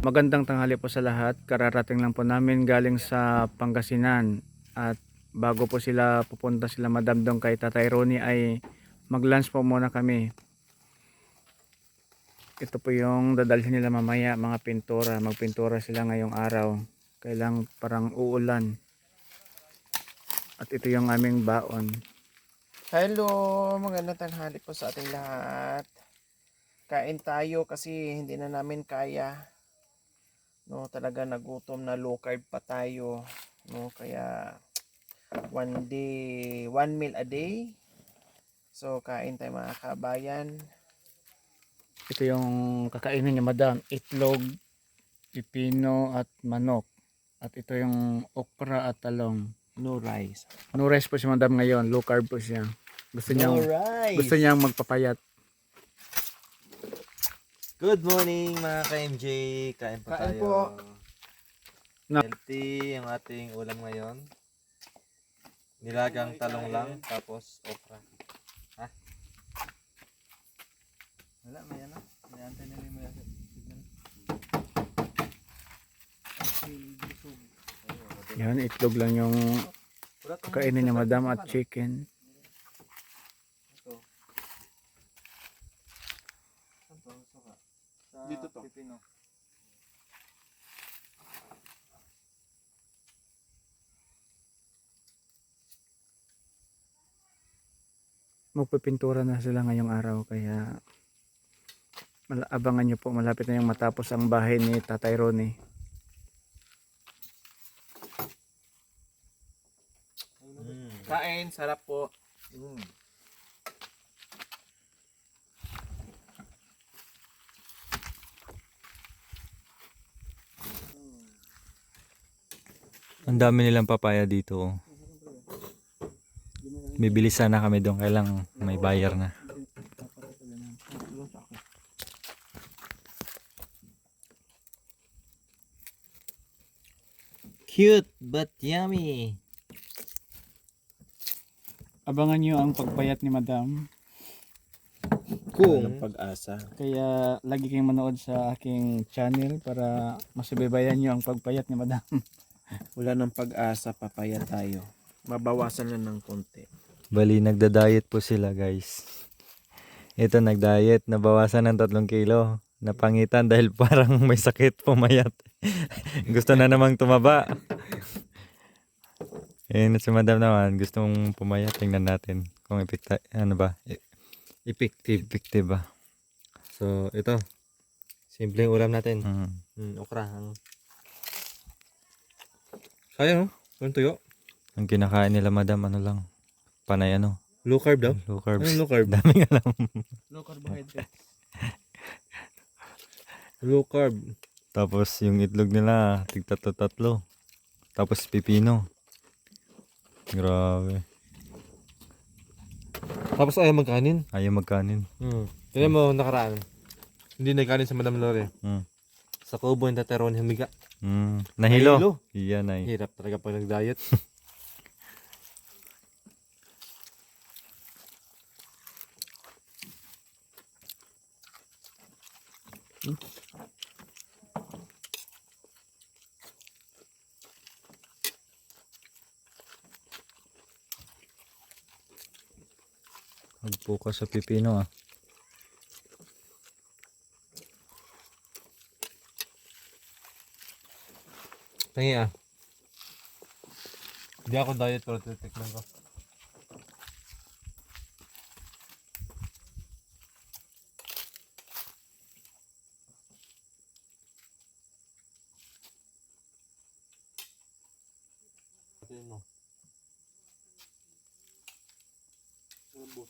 Magandang tanghali po sa lahat. Kararating lang po namin galing sa Pangasinan at bago po sila pupunta sila Madam Dong kay Tatay Ronnie ay mag-lunch po muna kami. Ito po yung dadalhin nila mamaya mga pintura. Magpintura sila ngayong araw. Kailang parang uulan. At ito yung aming baon. Hello, magandang tanghali po sa ating lahat. Kain tayo kasi hindi na namin kaya. No, talaga nagutom na low carb pa tayo. No, kaya one day, one meal a day. So, kain tayo mga kabayan. Ito yung kakainin niya Madam. Itlog, pipino at manok. At ito yung okra at talong. No rice. No rice po si Madam ngayon. Low carb po siya. Gusto rice. gusto niyang magpapayat. Good morning mga ka-MJ. Kain po Kain tayo. po. Na- Healthy ang ating ulam ngayon. Nilagang talong lang, tapos okra. Ha? Wala, may ano? May antay na rin may signal. Yan, itlog lang yung Wala tong- kakainin niya Madam at chicken. Ito. Saan to? Suka? Sa Dito to. Pipino. Magpipintura na sila ngayong araw. Kaya abangan niyo po. Malapit na yung matapos ang bahay ni Tatay Ronnie. Mm. Kain, sarap po. Mm. Ang dami nilang papaya dito. Oh. Bibili sana kami doon, kailang may buyer na. Cute but yummy. Abangan niyo ang pagpayat ni Madam. Kung pag-asa. Kaya lagi kayong manood sa aking channel para masubaybayan niyo ang pagpayat ni Madam. Wala ng pag-asa, papaya tayo. Mabawasan lang ng konti. Bali, nagda-diet po sila guys. Ito, nag-diet. Nabawasan ng 3 kilo. Napangitan dahil parang may sakit pumayat. Gusto na namang tumaba. Eh, si madam naman, gustong pumayat. Tingnan natin kung epekta, ano ba? E- Effective. Effective ba? So, ito. Simpleng ulam natin. Mm, okra. Ang... Kaya no? Kung tuyo? Ang kinakain nila madam, ano lang? Panay ano? Low carb daw? Low carbs. low carb? Daming alam. Low carbohydrate. Low carb. Tapos yung itlog nila, tig tatlo-tatlo. Tapos pipino. Grabe. Tapos ayaw magkanin. Ayaw magkanin. Hmm. Tignan mo nakaraan. Hindi nagkanin sa Madam Lore. Mm. Sa kubo yung tateron humiga. Mm. Nahilo. Nahilo. Iyan ay. Hirap talaga pag nag-diet. Magbukas sa pipino ah. Tangi ah. Hindi ako diet pero titikman ko. Ayan o. Lambot.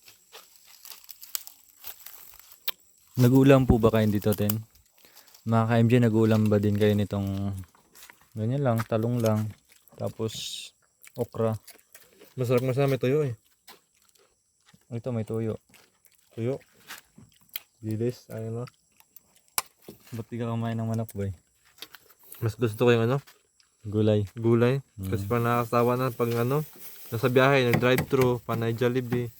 Nag-ulam po ba kayo dito, Ten? Mga ka-MJ, nag-ulam ba din kayo nitong ganyan lang, talong lang, tapos okra. Masarap na sa may tuyo eh. Oh, ito may tuyo. Tuyo. Gilis, ayun o. Ba't di ka kumain ng manok, boy? Mas gusto ko yung ano? Gulay. gulay. Mm. Kasi pa nakakasawa na pag ano, nasa biyahe, nag-drive-thru, panay Jollibee.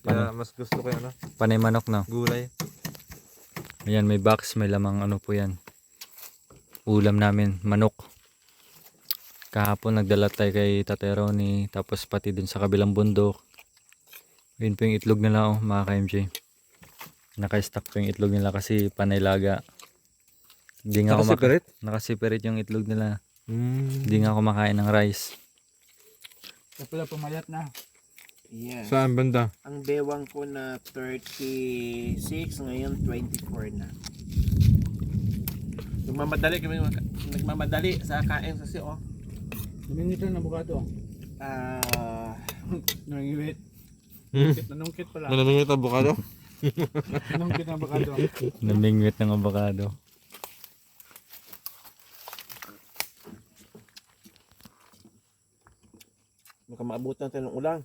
Kaya mas gusto ko ano, Panay manok na. gulay. Ayan, may box, may lamang ano po yan. Ulam namin, manok. Kahapon nagdala tayo kay Tatay Ronnie, tapos pati dun sa kabilang bundok. Yun po yung itlog nila oh, mga ka-MJ. Naka-stack po yung itlog nila kasi panay laga. Hindi nga Naka-separate? naka-separate yung itlog nila. Mm. Hindi nga ako makain ng rice. Ito pala pumayat na. Yeah. Saan banda? Ang bewang ko na 36, ngayon 24 na. Nagmamadali kami nagmamadali sa kain kasi oh. Lumingit na abogado. Ah, Nangingit. Hmm. Nanungkit pala. Nananungit ang bukado? Nanungkit na abogado. Namingwit ng avocado. Baka maabot natin ng ulan.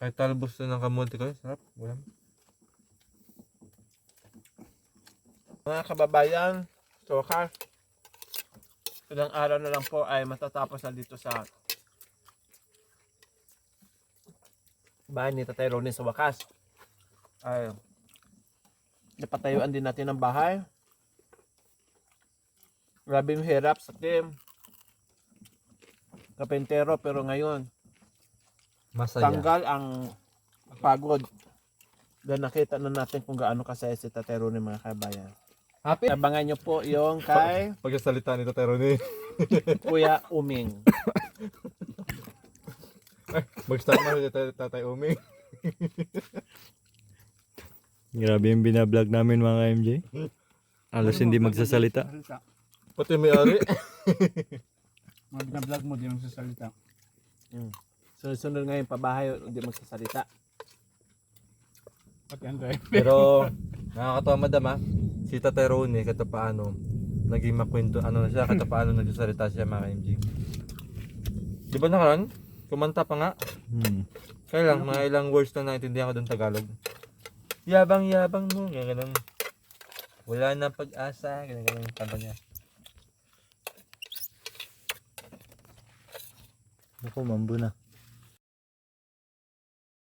Kahit talbos na ng kamote ko, sarap. Wala. Mga kababayan, so ka, ilang araw na lang po ay matatapos na dito sa bahay ni Tatay Ronin sa wakas. Ay, napatayuan din natin ang bahay. Grabe yung hirap sa team. Kapentero pero ngayon, Masaya. tanggal ang pagod. Dahil nakita na natin kung gaano kasaya si Tatay Ronin mga kabayan. Happy? Abangan nyo po yung kay Pagkasalita ni Tatay Ronnie. Kuya Uming. Mag-start na ulit Tatay- Tatay Umi. Grabe yung binablog namin mga MJ. Alos hindi magsasalita. Pati may-ari. Mga binablog mo, di mo sasalita. Sunod-sunod ngayon pabahay, hindi magsasalita. Pati ang. Pero nakakatawa madam ha. Si Tatay kahit paano naging makwento ano na siya kahit paano nagsasalita siya mga MG. Di ba nakaraan? Kumanta pa nga. Hmm. Kaya lang, mga ilang words na naintindihan ko doon Tagalog. Yabang yabang mo, ganyan ganun. Wala na pag-asa, ganyan ganun yung kanta niya. Ako, mambo na.